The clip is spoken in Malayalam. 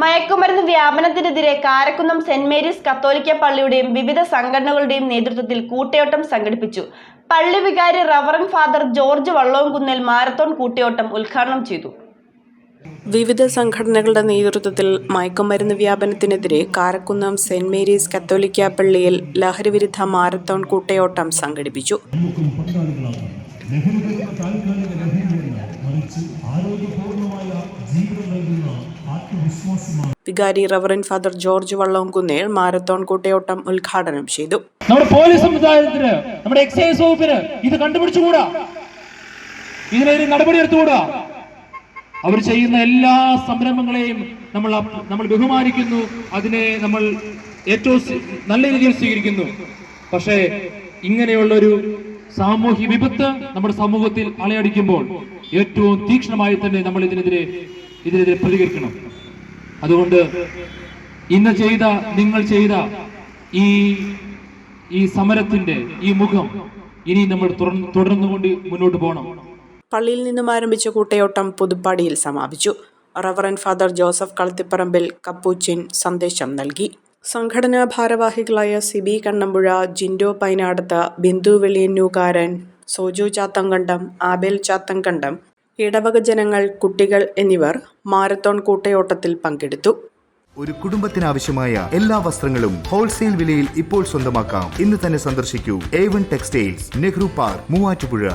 മയക്കുമരുന്ന് വ്യാപനത്തിനെതിരെ കാരക്കുന്നം സെന്റ് മേരീസ് കത്തോലിക്ക പള്ളിയുടെയും വിവിധ സംഘടനകളുടെയും നേതൃത്വത്തിൽ കൂട്ടയോട്ടം സംഘടിപ്പിച്ചു. പള്ളി വികാരി reverend father George Vallavumkunnel marathon കൂട്ടയോട്ടം ഉദ്ഘാടനം ചെയ്തു. വിവിധ സംഘടനകളുടെ നേതൃത്വത്തിൽ മയക്കുമരുന്ന് വ്യാപനത്തിനെതിരെ കാരക്കുന്നം സെന്റ് മേരീസ് കത്തോലിക്ക പള്ളിയിൽ ലഹരിവിരുദ്ധ മാരത്തോൺ കൂട്ടയോട്ടം സംഘടിപ്പിച്ചു. ആരോഗ്യപൂർണമായ ജീവിതം വികാരി reverend father George Vallomkunnel marathon കൂട്ടയോട്ടം ഉദ്ഘാടനം ചെയ്തു. നമ്മുടെ പോലീസ് സംവിധാനത്തിന് നമ്മുടെ എക്സൈസ് വകുപ്പിന് ഇത് കണ്ടുപിടിച്ചുകൂടാ? ഇതിനെതിരെ നടപടി എടുത്തുകൂടാ? അവർ ചെയ്യുന്ന എല്ലാ സംരംഭങ്ങളെയും നമ്മൾ നമ്മൾ ബഹുമാനിക്കുന്നു. അതിനെ നമ്മൾ ഏറ്റവും നല്ല രീതിയിൽ സ്വീകരിക്കുന്നു. പക്ഷേ ഇങ്ങനെയുള്ള ഒരു സാമൂഹ്യ വിപത്ത് നമ്മുടെ സമൂഹത്തിൽ അലയടിക്കുമ്പോൾ ഏറ്റവും തീക്ഷ്ണമായി തന്നെ നമ്മൾ ഇതിനെതിരെ ഇതിനെതിരെ പ്രതികരിക്കണം. അതുകൊണ്ട് ഇന്ന് ചെയ്ത നിങ്ങൾ ചെയ്ത ഈ ഈ സമരത്തിന്റെ ഈ മുഖം ഇനി നമ്മൾ തുടർന്ന് കൊണ്ട് മുന്നോട്ട് പോകണം. പള്ളിയിൽ നിന്നും ആരംഭിച്ച കൂട്ടയോട്ടം പുതുപ്പാടിയിൽ സമാപിച്ചു. Reverend father Joseph Kalathiparambil Capuchin സന്ദേശം നൽകി. സംഘടനാ ഭാരവാഹികളായ സിബി കണ്ണമ്പുഴ ജിൻഡോ പൈനാടത്ത് ബിന്ദു വെളിയന്നൂക്കാരൻ സോജു ചാത്തങ്കണ്ടം ആബേൽ ചാത്തങ്കണ്ടം ഇടവക ജനങ്ങൾ കുട്ടികൾ എന്നിവർ മാരത്തോൺ കൂട്ടയോട്ടത്തിൽ പങ്കെടുത്തു. ഒരു കുടുംബത്തിനാവശ്യമായ എല്ലാ വസ്ത്രങ്ങളും ഹോൾസെയിൽ വിലയിൽ ഇപ്പോൾ സ്വന്തമാക്കാം. ഇന്ന് തന്നെ സന്ദർശിക്കൂ. A one textiles Nehru park Muvattupuzha.